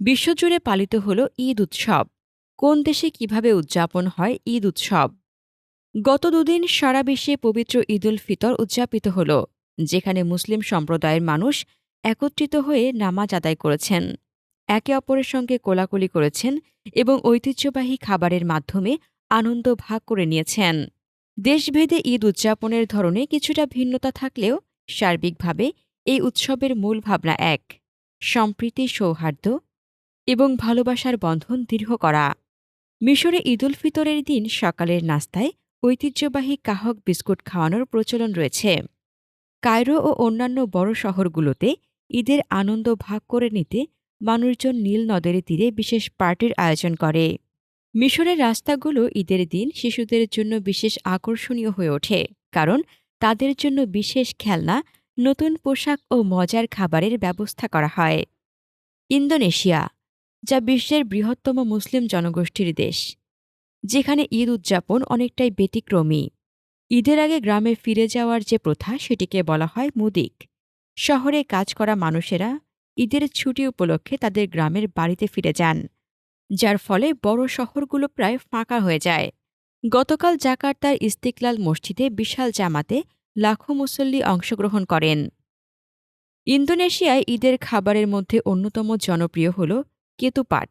বিশ্বজুড়ে পালিত হল ঈদ উৎসব। কোন দেশে কীভাবে উদযাপন হয় ঈদ উৎসব? গত দুদিন সারা বিশ্বে পবিত্র ঈদুল ফিতর উদযাপিত হল, যেখানে মুসলিম সম্প্রদায়ের মানুষ একত্রিত হয়ে নামাজ আদায় করেছেন। একে অপরের সঙ্গে কোলাকুলি করেছেন এবং ঐতিহ্যবাহী খাবারের মাধ্যমে আনন্দ ভাগ করে নিয়েছেন। দেশভেদে ঈদ উদযাপনের ধরনে কিছুটা ভিন্নতা থাকলেও সার্বিকভাবে এই উৎসবের মূল ভাবনা এক, সম্প্রীতি সৌহার্দ্য এবং ভালোবাসার বন্ধন দৃঢ় করা। মিশরে ঈদুল ফিতরের দিন সকালের নাস্তায় ঐতিহ্যবাহী কাহক বিস্কুট খাওয়ানোর প্রচলন রয়েছে। কায়রো ও অন্যান্য বড় শহরগুলোতে ঈদের আনন্দ ভাগ করে নিতে মানুষজন নীল নদের তীরে বিশেষ পার্টির আয়োজন করে। মিশরের রাস্তাগুলো ঈদের দিন শিশুদের জন্য বিশেষ আকর্ষণীয় হয়ে ওঠে, কারণ তাদের জন্য বিশেষ খেলনা, নতুন পোশাক ও মজার খাবারের ব্যবস্থা করা হয়। ইন্দোনেশিয়া যা বিশ্বের বৃহত্তম মুসলিম জনগোষ্ঠীর দেশ, যেখানে ঈদ উদযাপন অনেকটাই ব্যতিক্রমী। ঈদের আগে গ্রামে ফিরে যাওয়ার যে প্রথা, সেটিকে বলা হয় মুদিক। শহরে কাজ করা মানুষেরা ঈদের ছুটি উপলক্ষে তাদের গ্রামের বাড়িতে ফিরে যান, যার ফলে বড় শহরগুলো প্রায় ফাঁকা হয়ে যায়। গতকাল জাকার্তার ইস্তিকলাল মসজিদে বিশাল জামাতে লাখো মুসল্লি অংশগ্রহণ করেন। ইন্দোনেশিয়ায় ঈদের খাবারের মধ্যে অন্যতম জনপ্রিয় হল কেতুপাট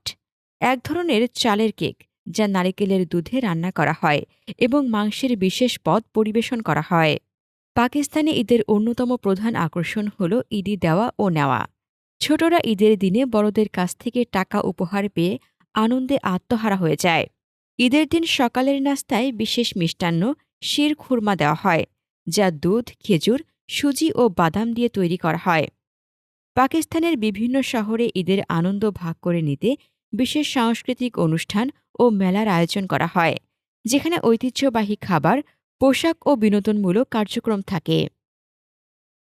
এক ধরনের চালের কেক, যা নারিকেলের দুধে রান্না করা হয় এবং মাংসের বিশেষ পদ পরিবেশন করা হয়। পাকিস্তানে ঈদের অন্যতম প্রধান আকর্ষণ হল ঈদি দেওয়া ও নেওয়া। ছোটরা ঈদের দিনে বড়দের কাছ থেকে টাকা উপহার পেয়ে আনন্দে আত্মহারা হয়ে যায়। ঈদের দিন সকালের নাস্তায় বিশেষ মিষ্টান্ন, শির খুরমা দেওয়া হয়, যা দুধ, খেজুর, সুজি ও বাদাম দিয়ে তৈরি করা হয়। পাকিস্তানের বিভিন্ন শহরে ঈদের আনন্দ ভাগ করে নিতে বিশেষ সাংস্কৃতিক অনুষ্ঠান ও মেলার আয়োজন করা হয়, যেখানে ঐতিহ্যবাহী খাবার, পোশাক ও বিনোদনমূলক কার্যক্রম থাকে।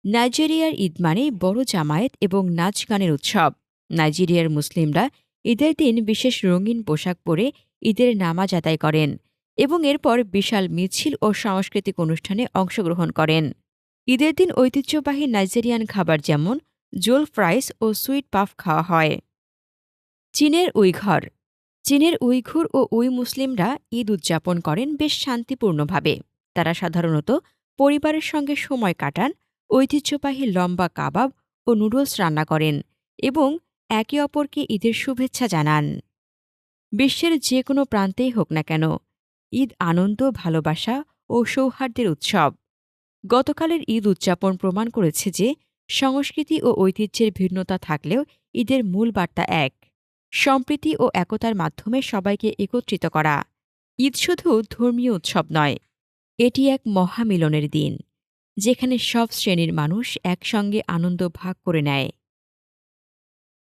নাইজেরিয়ার ঈদ মানে বড় জামায়াত এবং নাচ গানের উৎসব। নাইজেরিয়ার মুসলিমরা ঈদের দিন বিশেষ রঙিন পোশাক পরে ঈদের নামাজ আদায় করেন এবং এরপর বিশাল মিছিল ও সাংস্কৃতিক অনুষ্ঠানে অংশগ্রহণ করেন। ঈদের দিন ঐতিহ্যবাহী নাইজেরিয়ান খাবার যেমন জোল ফ্রাইস ও সুইট পাফ খাওয়া হয়। চীনের উইঘর। চীনের উইঘুর ও উই মুসলিমরা ঈদ উদযাপন করেন বেশ শান্তিপূর্ণভাবে। তারা সাধারণত পরিবারের সঙ্গে সময় কাটান, ঐতিহ্যবাহী লম্বা কাবাব ও নুডলস রান্না করেন এবং একে অপরকে ঈদের শুভেচ্ছা জানান। বিশ্বের যে কোনো প্রান্তেই হোক না কেন, ঈদ আনন্দ, ভালোবাসা ও সৌহার্দ্যের উৎসব। গতকালের ঈদ উদযাপন প্রমাণ করেছে যে সংস্কৃতি ও ঐতিহ্যের ভিন্নতা থাকলেও ঈদের মূল বার্তা এক, সম্প্রীতি ও একতার মাধ্যমে সবাইকে একত্রিত করা। ঈদ শুধু ধর্মীয় উৎসব নয়, এটি এক মহামিলনের দিন, যেখানে সব শ্রেণির মানুষ একসঙ্গে আনন্দ ভাগ করে নেয়।